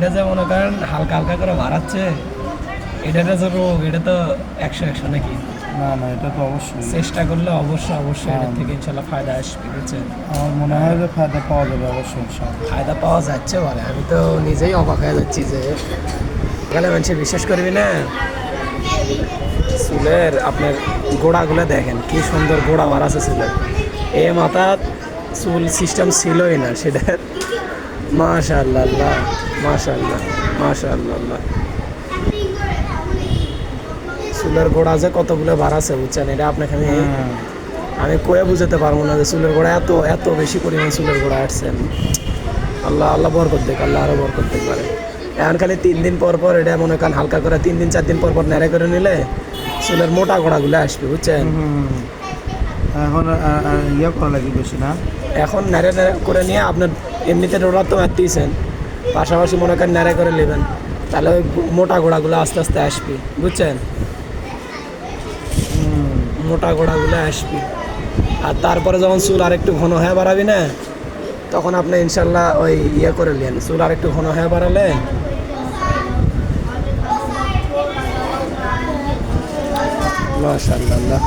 এটা যে মনে করেন হালকা হালকা করে বাড়াচ্ছে এটা যে রোগ এটা তো একশো একশো নাকি? না না এটা তো অবশ্যই। চেষ্টা করলে অবশ্যই অবশ্যই এটার হ্যাঁ। থেকে ইনশাল্লাহ ফায়দা আসবে বুঝছেন? আমার মনে হয় যে ফায়দা পাওয়া যাবে অবশ্যই ইনশাআল্লাহ। ফায়দা পাওয়া যাচ্ছে বলে আমি তো নিজেই অবাক হয়ে যাচ্ছি যে এখানে মানুষের বিশ্বাস করবি না? চুলের আপনার গোড়াগুলো দেখেন কি সুন্দর গোড়া বার আছে চুলের। এ মাথা চুল সিস্টেম ছিলই না সেটার মাশাল্লাহ আল্লাহ মাশাল্লাহ মাশাল্লাহ আল্লাহ চুলের গোড়া যে কতগুলো বার আছে বুঝছেন এটা আপনাকে আমি হ্যাঁ। আমি কয়ে বুঝাতে পারব না যে চুলের গোড়া এত এত বেশি পরিমাণ চুলের গোড়া আসছেন আল্লাহ আল্লাহ বর করতে আল্লাহ আরও বরকত করতে পারে এখন খালি তিন দিন পর পর এটা মনে করেন হালকা করে তিন দিন চার দিন পর পর নেড়ে করে নিলে চুলের মোটা গোড়াগুলো আসবে বুঝছেন। এখন ইয়ে করা লাগে বেশি না? এখন নেড়ে নেড়ে করে নিয়ে আপনার এমনিতে রোলার তো মারতেইছেন পাশাপাশি মনে করেন নেড়ে করে নেবেন। তাহলে ওই মোটা গোড়াগুলো আস্তে আস্তে আসবে বুঝছেন। মোটা গোড়াগুলো আসবে। আর তারপরে যখন চুল আর একটু ঘন হয়ে বাড়াবি না তখন আপনি ইনশাল্লাহ ওই ইয়ে করে নেন চুল আর একটু ঘন হয়ে বাড়ালে। মাশাল্লাহ